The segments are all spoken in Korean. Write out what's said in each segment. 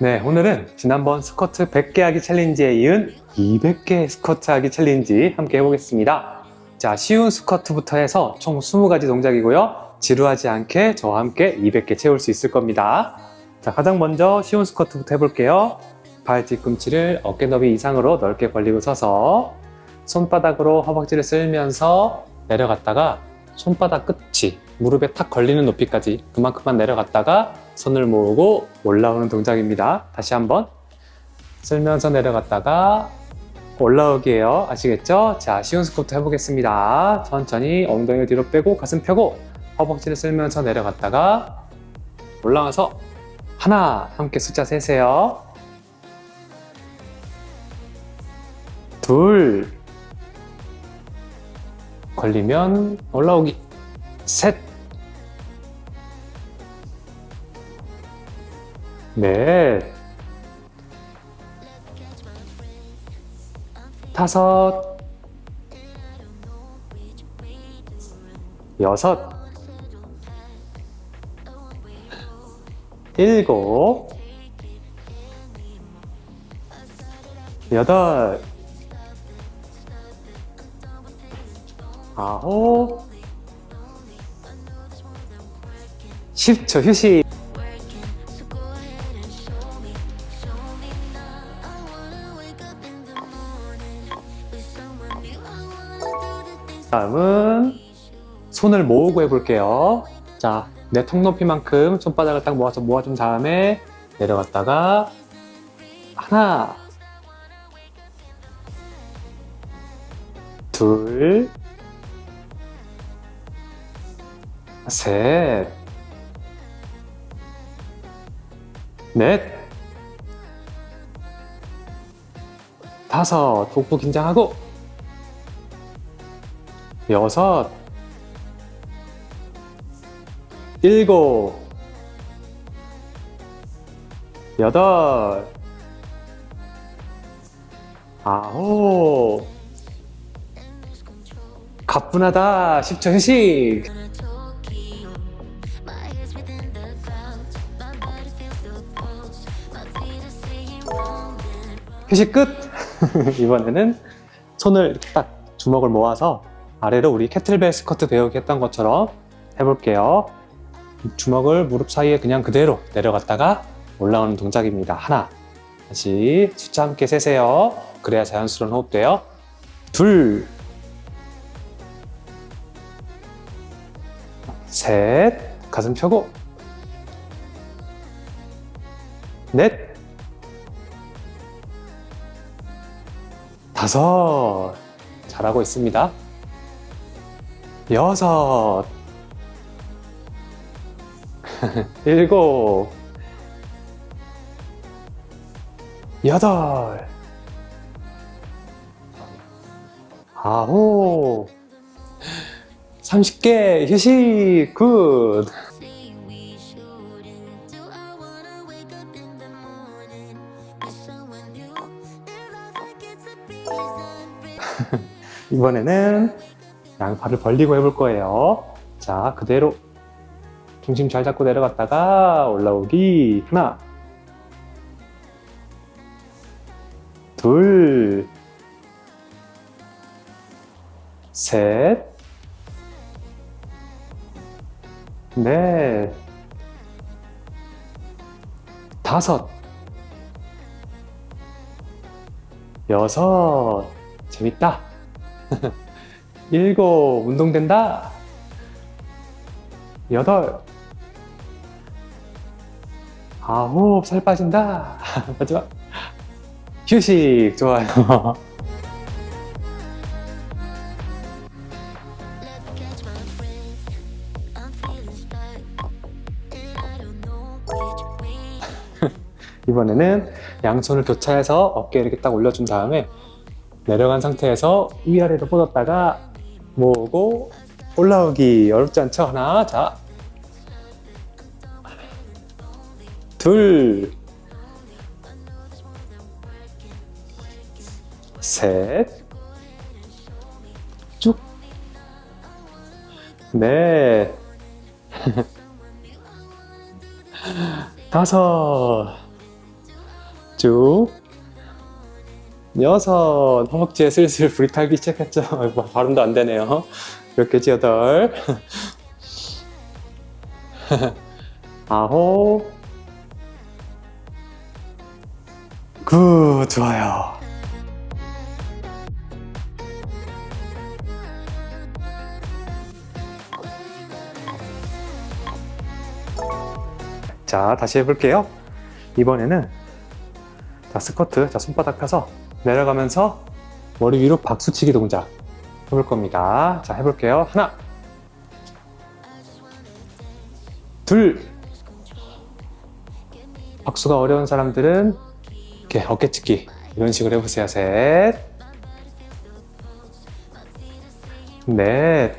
네, 오늘은 지난번 스쿼트 100개 하기 챌린지에 이은 200개 스쿼트 하기 챌린지 함께 해보겠습니다. 자, 쉬운 스쿼트부터 해서 총 20가지 동작이고요. 지루하지 않게 저와 함께 200개 채울 수 있을 겁니다. 자, 가장 먼저 쉬운 스쿼트부터 해볼게요. 발 뒤꿈치를 어깨 너비 이상으로 넓게 벌리고 서서 손바닥으로 허벅지를 쓸면서 내려갔다가 손바닥 끝이 무릎에 탁 걸리는 높이까지 그만큼만 내려갔다가 손을 모으고 올라오는 동작입니다. 다시 한번 쓸면서 내려갔다가 올라오기예요. 아시겠죠? 자, 쉬운 스쿼트 해보겠습니다. 천천히 엉덩이 뒤로 빼고 가슴 펴고 허벅지를 쓸면서 내려갔다가 올라와서 하나 함께 숫자 세세요. 둘 걸리면 올라오기 셋 넷, 다섯, 여섯, 일곱, 여덟, 아홉, 10초 휴식. 손을 모으고 해볼게요. 자, 내 턱 높이만큼 손바닥을 딱 모아서 모아준 다음에 내려갔다가 하나, 둘, 셋, 넷, 다섯, 복부 긴장하고 여섯, 일곱, 여덟, 아홉, 가뿐하다. 10초 휴식. 휴식 끝! 이번에는 손을 딱 주먹을 모아서 아래로 우리 캐틀벨 스쿼트 배우기 했던 것처럼 해볼게요. 주먹을 무릎 사이에 그냥 그대로 내려갔다가 올라오는 동작입니다. 하나. 다시 숫자 함께 세세요. 그래야 자연스러운 호흡 돼요. 둘. 셋. 가슴 펴고. 넷. 다섯. 잘하고 있습니다. 여섯. 일곱. 여덟. 아홉. 30개 휴식 굿. 이번에는 양팔을 벌리고 해볼 거예요. 자, 그대로 중심 잘 잡고 내려갔다가 올라오기 하나, 둘, 셋, 넷, 다섯, 여섯, 재밌다. 일곱, 운동된다. 여덟, 아홉, 살 빠진다. 마지막, 휴식, 좋아요. 이번에는 양손을 교차해서 어깨 이렇게 딱 올려준 다음에 내려간 상태에서 위아래로 뻗었다가 모으고 올라오기 어렵지 않죠? 하나, 자, 둘, 셋, 쭉, 넷, 다섯, 쭉. 여섯. 허벅지에 슬슬 불이 타기 시작했죠. 뭐, 발음도 안 되네요. 몇 개지 여덟? 아홉 굿 좋아요. 자 다시 해볼게요. 이번에는 자 스쿼트 자 손바닥 펴서 내려가면서 머리 위로 박수치기 동작 해볼 겁니다. 자 해볼게요. 하나. 둘. 박수가 어려운 사람들은 이렇게 어깨치기 이런 식으로 해보세요. 셋. 넷,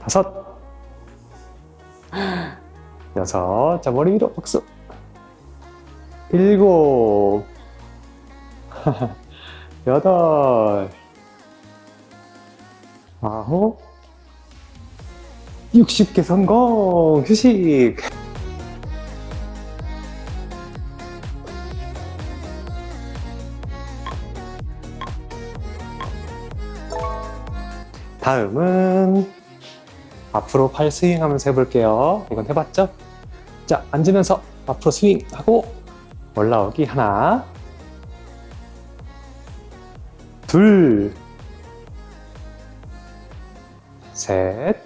다섯, 여섯, 자 머리 위로 박수, 일곱, 여덟, 아홉, 60개 성공! 휴식! 다음은 앞으로 팔 스윙 하면서 해볼게요. 이건 해봤죠? 자, 앉으면서 앞으로 스윙 하고 올라오기 하나, 둘, 셋,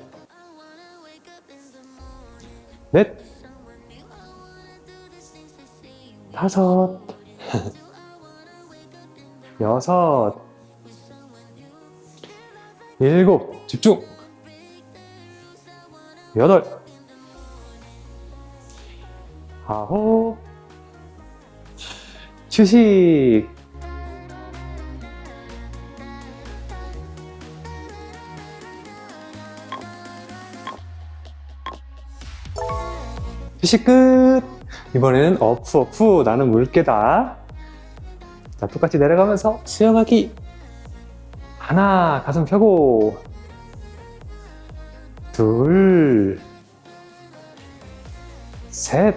넷, 다섯, 여섯, 일곱, 집중! 여덟, 아홉, 휴식! 휴식 끝! 이번에는 어프 어프 나는 물개다. 자, 똑같이 내려가면서 수영하기. 하나, 가슴 펴고. 둘, 셋,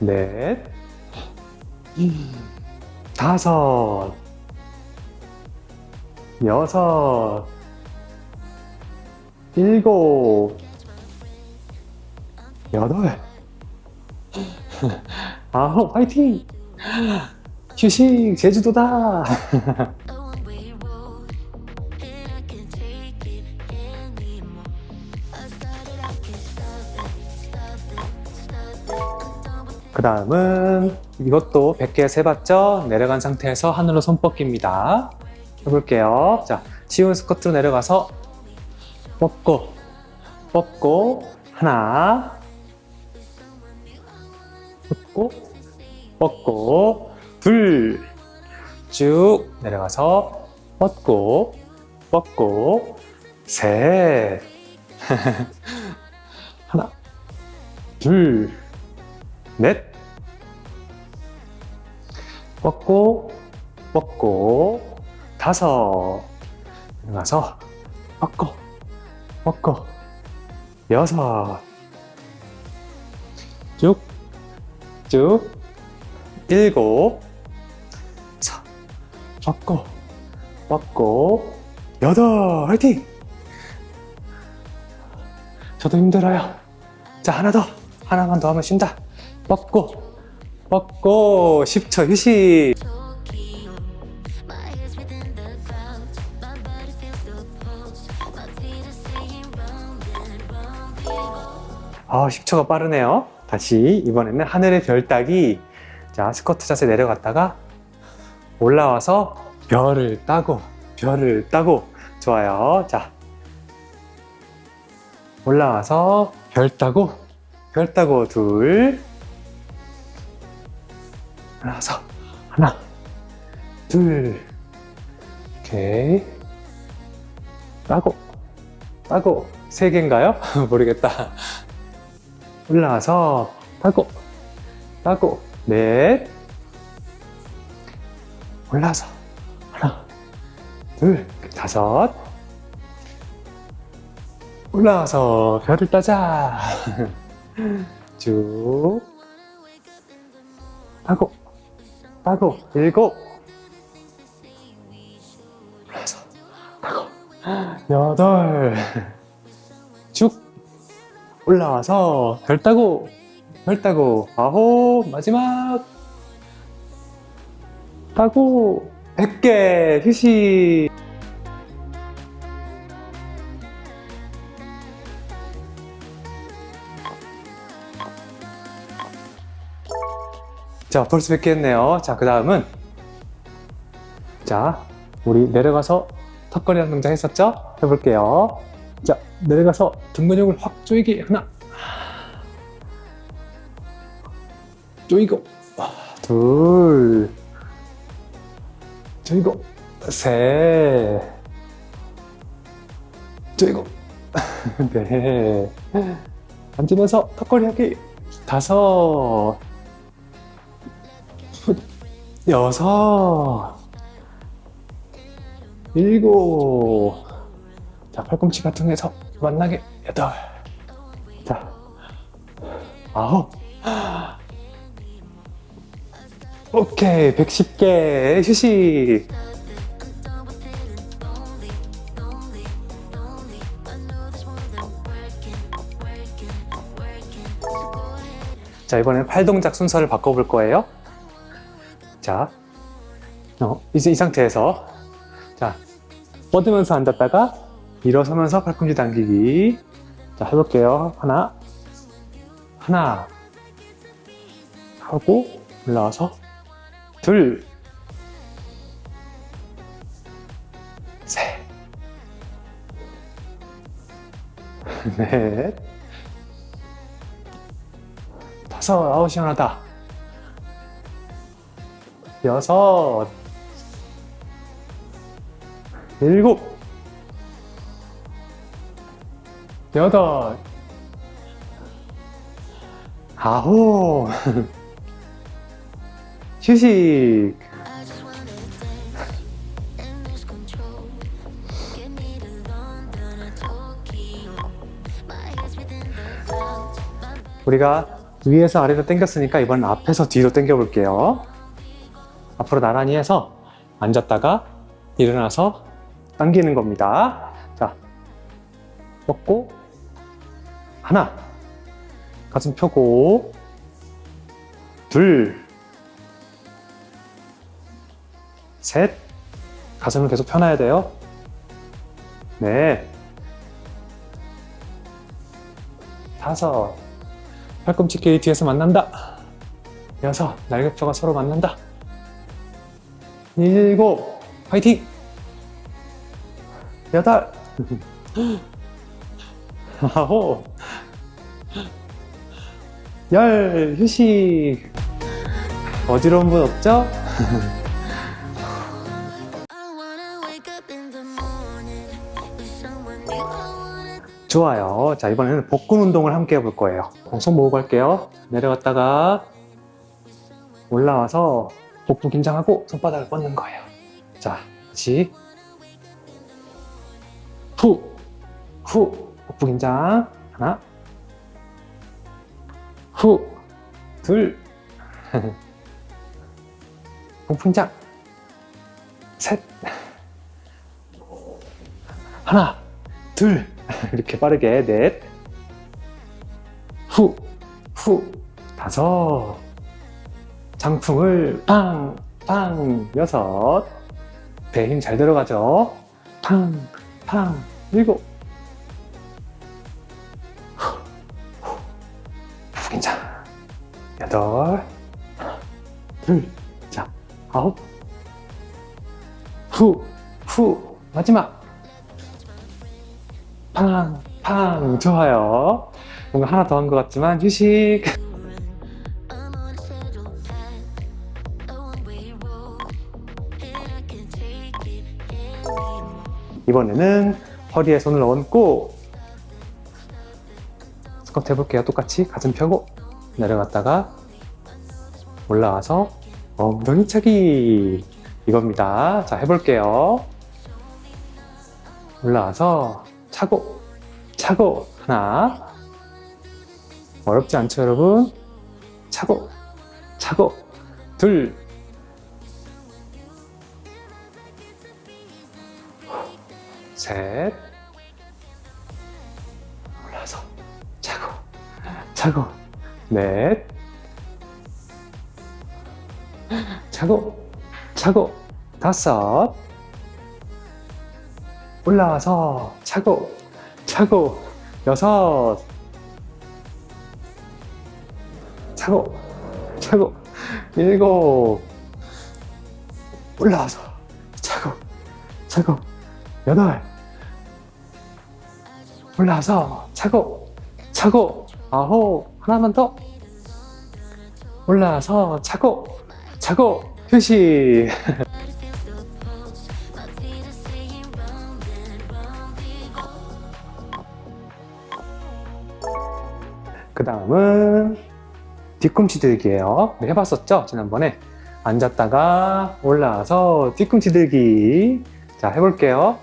넷, 다섯, 여섯, 일곱, 여덟, 아홉, 화이팅! 휴식, 제주도다! 그 다음은 이것도 100개 세봤죠? 내려간 상태에서 하늘로 손 뻗기입니다. 해볼게요. 자, 쉬운 스쿼트로 내려가서 뻗고, 뻗고, 하나, 뻗고, 뻗고, 둘, 쭉 내려가서 뻗고, 뻗고, 셋, 하나, 둘, 넷, 뻗고, 뻗고, 다섯, 일어나서 뻗고, 뻗고, 여섯, 쭉, 쭉, 일곱, 자, 뻗고, 뻗고, 여덟, 화이팅! 저도 힘들어요. 자, 하나 더, 하나만 더 하면 쉰다. 뻗고, 뻗고, 10초 휴식. 아, 10초가 빠르네요. 다시 이번에는 하늘의 별 따기. 자, 스쿼트 자세 내려갔다가 올라와서 별을 따고, 별을 따고. 좋아요. 자, 올라와서 별 따고, 별 따고 둘. 올라와서 하나, 둘. 오케이. 따고, 따고. 세 개인가요? 모르겠다. 올라와서 따고 따고 넷 올라와서. 하나 둘 다섯. 올라와서 별을 따자. 쭉. 하고 하고 일곱 여섯 하고 여덟. 쭉. 올라와서 별 따고 별 따고. 아홉. 마지막 따고 100개 휴식. 자 벌써 100개 했네요. 자그 다음은 자 우리 내려가서 턱걸이하는 동작 했었죠? 해볼게요. 자 내려가서 등 근육을 확 조이기 하나. 조이고. 둘 조이고 셋 조이고 네. 앉으면서 턱걸이 하기 다섯. 여섯. 일곱. 자 팔꿈치 같은 데서 만나게. 여덟. 자 아홉 오케이 110개 휴식. 자 이번에는 팔 동작 순서를 바꿔볼 거예요. 자 어, 이제 이 상태에서 자 뻗으면서 앉았다가 일어서면서 팔꿈치 당기기. 자 해볼게요. 하나 하나 하고 올라와서 둘 셋, 넷, 다섯, 아우 시원하다. 여섯, 일곱, 여덟, 아홉, My 우리가 위에서 아래로 당겼으니까 이번엔 앞에서 뒤로 당겨 볼게요. 앞으로 나란히 해서 앉았다가 일어나서 당기는 겁니다. 자, 뻗고 하나, 가슴 펴고 둘, 셋, 가슴을 계속 펴놔야 돼요. 넷, 다섯, 팔꿈치 끼리 뒤에서 만난다. 여섯, 날개뼈가 서로 만난다. 일곱, 화이팅! 여덟, 아홉, 열, 휴식. 어지러운 분 없죠? 좋아요. 자, 이번에는 복근 운동을 함께 해볼 거예요. 어, 손 모으고 할게요. 내려갔다가 올라와서 복부 긴장하고 손바닥을 뻗는 거예요. 자, 다시. 후, 후, 복부 긴장. 하나. 후, 둘. 복부 긴장. 셋. 하나, 둘. 이렇게 빠르게 넷, 후, 후, 다섯, 장풍을 팡, 팡, 여섯, 배힘잘 들어가죠? 팡, 팡, 일곱, 후, 후, 후, 긴장, 여덟, 둘, 자, 아홉, 후, 후, 마지막, 팡, 팡, 좋아요. 뭔가 하나 더 한 것 같지만 휴식. 이번에는 허리에 손을 얹고 스쿼트 해볼게요. 똑같이 가슴 펴고 내려갔다가 올라와서 엉덩이 차기 이겁니다. 자 해볼게요. 올라와서 차고 차고 하나. 어렵지 않죠, 여러분? 차고, 차고, 둘, 셋, 올라서, 차고, 차고, 넷, 차고, 차고, 다섯, 올라와서, 차고, 차고, 여섯, 차고, 차고, 일곱, 올라와서, 차고, 차고, 여덟, 올라와서, 차고, 차고, 아홉, 하나만 더, 올라와서, 차고, 차고, 휴식. 그 다음은 뒤꿈치 들기예요. 우리 해봤었죠? 지난번에 앉았다가 올라와서 뒤꿈치 들기. 자, 해볼게요.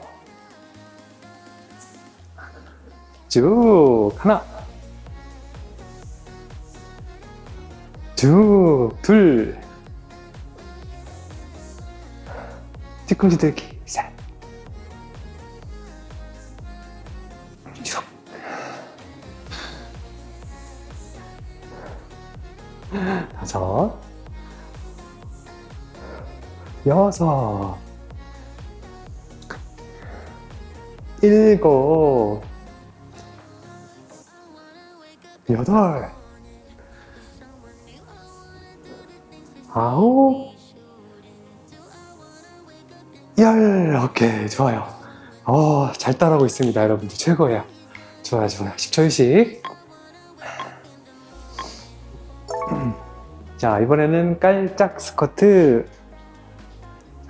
쭉 하나, 쭉 둘, 뒤꿈치 들기 여섯, 일곱, 여덟, 아홉, 열. 오케이, 좋아요. 어, 잘 따라오고 있습니다, 여러분들. 최고예요. 좋아요, 좋아요. 10초 휴식. 자, 이번에는 깔짝 스쿼트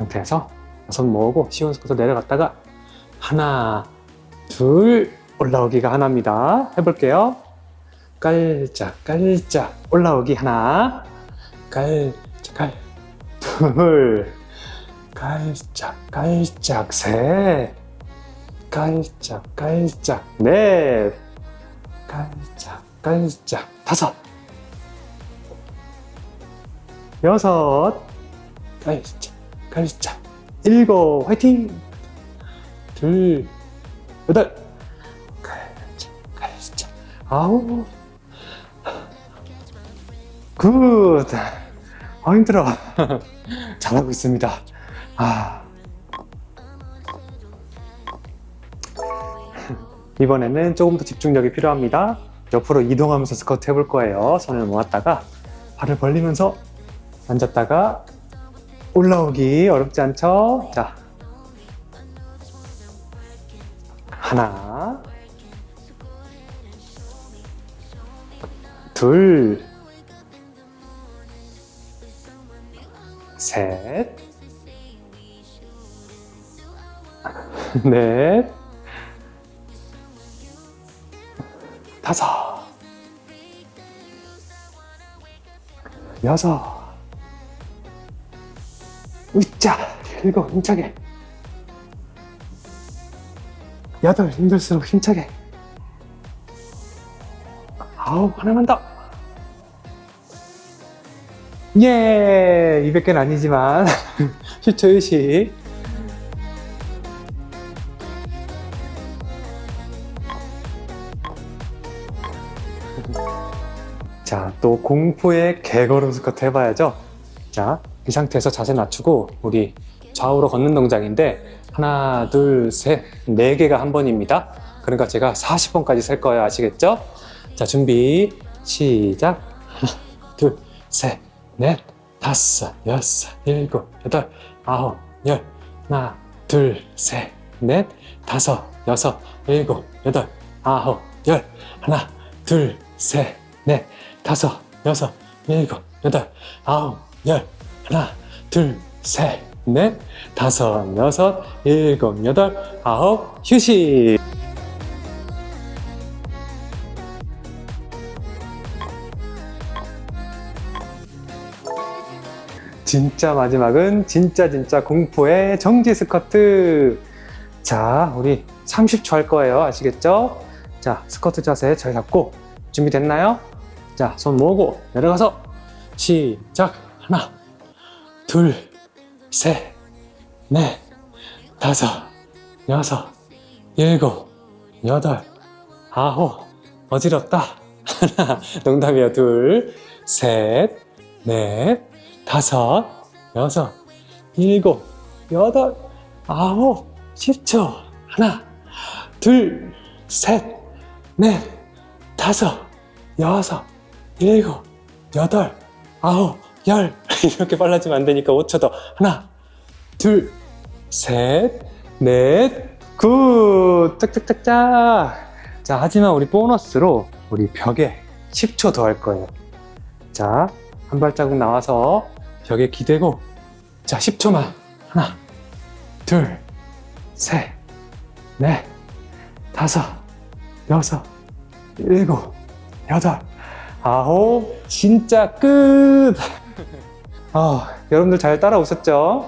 상태에서 손 모으고 쉬운 스쿼트 내려갔다가 하나, 둘, 올라오기가 하나입니다. 해볼게요. 깔짝, 깔짝, 올라오기 하나, 깔짝, 깔, 둘, 깔짝, 깔짝, 셋, 깔짝, 깔짝, 넷, 깔짝, 깔짝, 다섯, 여섯, 깔짝, 깔짝, 일곱, 화이팅! 둘, 여덟, 깔짝, 깔짝, 아홉, 굿! 아, 힘들어. 잘하고 있습니다. 아. 이번에는 조금 더 집중력이 필요합니다. 옆으로 이동하면서 스쿼트 해볼 거예요. 손을 모았다가 발을 벌리면서 앉았다가 올라오기 어렵지 않죠? 자. 하나. 둘. 셋. 넷. 다섯. 여섯. 으짜 일곱 힘차게 여덟 힘들수록 힘차게 아홉 하나만 더 예! 200개는 아니지만 10초 휴식 자, 또 공포의 개걸음 스쿼트 해봐야죠. 자, 이 상태에서 자세 낮추고 우리 좌우로 걷는 동작인데 하나, 둘, 셋, 네 개가 한 번입니다. 그러니까 제가 40번까지 셀 거예요. 아시겠죠? 자, 준비, 시작. 하나, 둘, 셋, 넷, 다섯, 여섯, 일곱, 여덟, 아홉, 열. 하나, 둘, 셋, 넷, 다섯, 여섯, 일곱, 여덟, 아홉, 열. 하나, 둘, 셋, 넷, 다섯, 여섯, 일곱, 여덟, 아홉, 열. 하나, 둘, 셋, 넷, 다섯, 여섯, 일곱, 여덟, 아홉, 휴식. 진짜 마지막은 진짜 진짜 공포의 정지 스쿼트. 자, 우리 30초 할 거예요. 아시겠죠? 자, 스쿼트 자세 잘 잡고 준비됐나요? 자, 손 모으고 내려가서 시작. 하나, 둘, 셋, 넷, 다섯, 여섯, 일곱, 여덟, 아홉. 어지럽다. 하나, 농담이야. 둘, 셋, 넷, 다섯, 여섯, 일곱, 여덟, 아홉, 십초. 하나, 둘, 셋, 넷, 다섯, 여섯, 일곱, 여덟, 아홉, 열. 이렇게 빨라지면 안 되니까 5초 더. 하나, 둘, 셋, 넷, 굿. 짝짝짝짝. 자, 하지만 우리 보너스로 우리 벽에 10초 더 할 거예요. 자, 한 발자국 나와서 벽에 기대고, 자, 10초만. 하나, 둘, 셋, 넷, 다섯, 여섯, 일곱, 여덟, 아홉, 진짜 끝! 아, 여러분들 잘 따라오셨죠?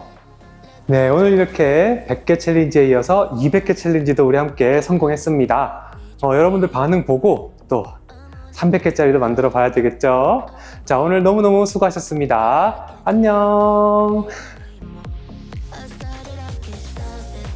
네, 오늘 이렇게 100개 챌린지에 이어서 200개 챌린지도 우리 함께 성공했습니다. 어, 여러분들 반응 보고 또 300개짜리도 만들어 봐야 되겠죠? 자, 오늘 너무너무 수고하셨습니다. 안녕!